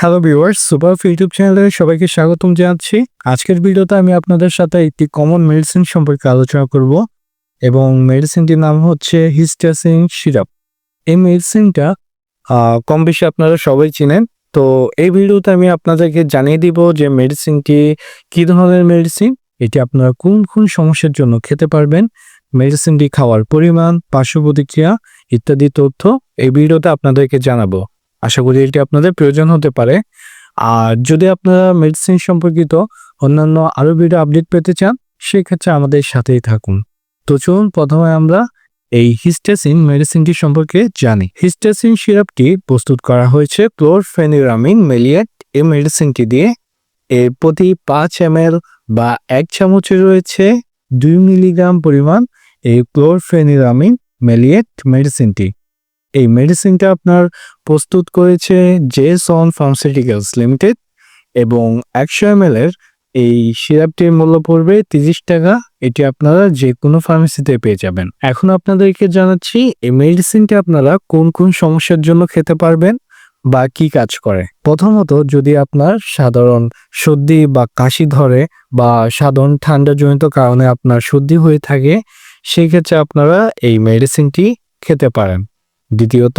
Hello viewers super YouTube চ্যানেলে সবাইকে স্বাগতম জানাচ্ছি। আজকের ভিডিওতে আমি আপনাদের সাথে একটি কমন মেডিসিন সম্পর্কে আলোচনা করব এবং মেডিসিনটির নাম হচ্ছে হিস্টাসিন সিরাপ এই মেডিসিনটা কম বেশি আপনারা সবাই চিনেন। তো এই ভিডিওতে আমি আপনাদেরকে জানিয়ে দিব যে মেডিসিনটি কী ধরনের মেডিসিন এটি আপনারা কোন কোন সমস্যার জন্য খেতে পারবেন মেডিসিনটি খাওয়ার পরিমাণ, পার্শ্ব প্রতিক্রিয়া ইত্যাদি তথ্য এই ভিডিওতে আপনাদেরকে জানাব। আশা করি এটি আপনাদের প্রয়োজন হতে পারে। আর যদি আপনারা মেডিসিন সম্পর্কিত অন্যান্য আরও ভিডিও আপডেট পেতে চান, সেক্ষেত্রে আমাদের সাথেই থাকুন। তো চলুন প্রথমে আমরা এই হিস্টেসিন মেডিসিনটি সম্পর্কে জানি। হিস্টেসিন সিরাপটি প্রস্তুত করা হয়েছে ক্লোরফেনিরামিন মেলিয়েট এই মেডিসিনটি দিয়ে। এর প্রতি পাঁচ এম বা এক চামচে রয়েছে দুই মিলিগ্রাম পরিমাণ এই ক্লোরফেনিরামিন মেলিয়েট মেডিসিনটি এই মেডিসিনটা আপনার প্রস্তুত করেছে জেসন ফার্মাসিউটিক্যালস লিমিটেড এবং একশো এম এর এই সিরাপটির মূল্য পড়বে তিরিশ টাকা। এটি আপনারা যে কোনো ফার্মেসিতে পেয়ে যাবেন। এখন আপনাদেরকে জানাচ্ছি, এই মেডিসিনটি আপনারা কোন কোন সমস্যার জন্য খেতে পারবেন বা কি কাজ করে? প্রথমত, যদি আপনার সাধারণ সর্দি বা কাশি ধরে বা সাধারণ ঠান্ডাজনিত কারণে আপনার সর্দি হয়ে থাকে সেই ক্ষেত্রে আপনারা এই মেডিসিনটি খেতে পারেন। দ্বিতীয়ত,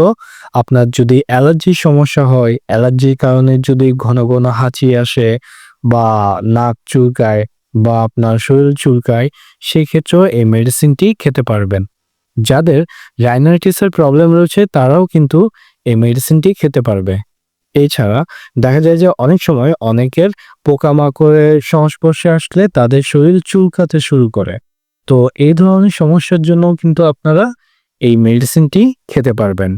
আপনার যদি অ্যালার্জির সমস্যা হয়, অ্যালার্জির কারণে যদি ঘন ঘন হাঁচি আসে বা নাক চুলকায় বা আপনার শরীর চুলকায় সেই ক্ষেত্রেও এই মেডিসিনটি খেতে পারবেন। যাদের রাইনাইটিসের প্রবলেম রয়েছে, তারাও কিন্তু এই মেডিসিনটি খেতে পারবে। এছাড়া দেখা যায় যে অনেক সময় অনেকের পোকামাকড়ের সংস্পর্শে আসলে তাদের শরীর চুলকাতে শুরু করে। তো এই ধরনের সমস্যার জন্য কিন্তু আপনারা এই মেডিসিনটি খেতে পারবেন।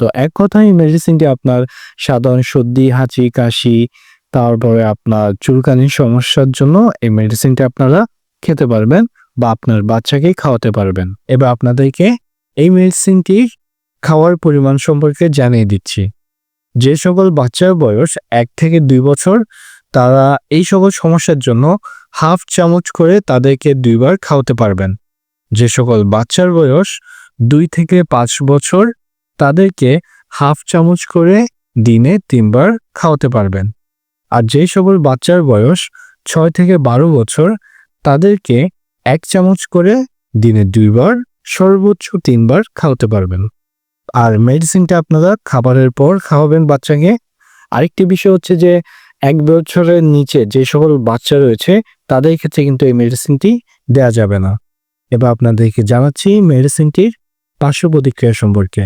তো এক কথায় মেডিসিনটি আপনার সাধারণ সর্দি, হাঁচি, কাশি, তারপরে আপনার চুলকানির সমস্যার জন্য এই মেডিসিনটি আপনারা খেতে পারবেন বা আপনার বাচ্চাকে খাওয়াতে পারবেন। এবার আপনাদেরকে এই মেডিসিনটি খাওয়ার পরিমাণ সম্পর্কে জানিয়ে দিচ্ছি। যে সকল বাচ্চার বয়স এক থেকে দুই বছর, তারা এই সকল সমস্যার জন্য হাফ চামচ করে তাদেরকে দুইবার খাওয়াতে পারবেন। যে সকল বাচ্চার বয়স দুই থেকে পাঁচ বছর তাদেরকে হাফ চামচ করে দিনে তিনবার খাওয়াতে পারবেন। আর যে সকল বাচ্চার বয়স ছয় থেকে বারো বছর, তাদেরকে এক চামচ করে দিনে দুইবার, সর্বোচ্চ তিনবার খাওয়াতে পারবেন। আর মেডিসিনটা আপনারা খাবারের পর খাওয়াবেন বাচ্চাকে। আরেকটি বিষয় হচ্ছে যে, এক বছরের নিচে যে সকল বাচ্চা রয়েছে, তাদের ক্ষেত্রে কিন্তু এই মেডিসিনটি দেয়া যাবে না। এবার আপনাদেরকে জানাচ্ছি মেডিসিনটির পার্শ্ব প্রতিক্রিয়া সম্পর্কে।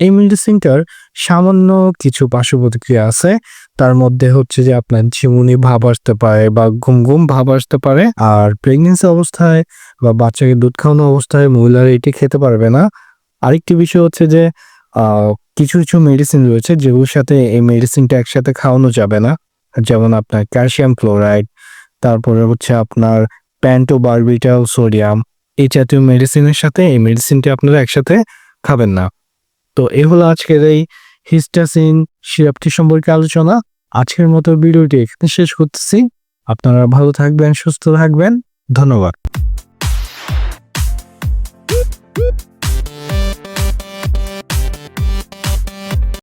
এই মেডিসিনটার সামান্য কিছু পার্শ্ব প্রতিক্রিয়া আছে। তার মধ্যে হচ্ছে যে আপনার ঝিমুনি ভাব আসতে পারে বা ঘুম ঘুম ভাব আসতে পারে। আর প্রেগনেন্সি অবস্থায় বা বাচ্চাকে দুধ খাওয়ানো অবস্থায় মহিলারা এটি খেতে পারবে না। আরেকটি বিষয় হচ্ছে যে কিছু কিছু মেডিসিন রয়েছে যেগুলোর সাথে এই মেডিসিনটা একসাথে খাওয়ানো যাবে না। যেমন আপনার ক্যালসিয়াম ক্লোরাইড তারপরে হচ্ছে আপনার প্যান্টোবারবিটাল সোডিয়াম এই জাতীয় মেডিসিনের সাথে, এই মেডিসিনটি আপনারা একসাথে খাবেন না। তো এ হলো আজকের এই হিস্টাসিন সিরাপটি সম্পর্কে আলোচনা। আজকের মতো ভিডিওটি এখানে শেষ করতেছি। আপনারা ভালো থাকবেন, সুস্থ থাকবেন। ধন্যবাদ।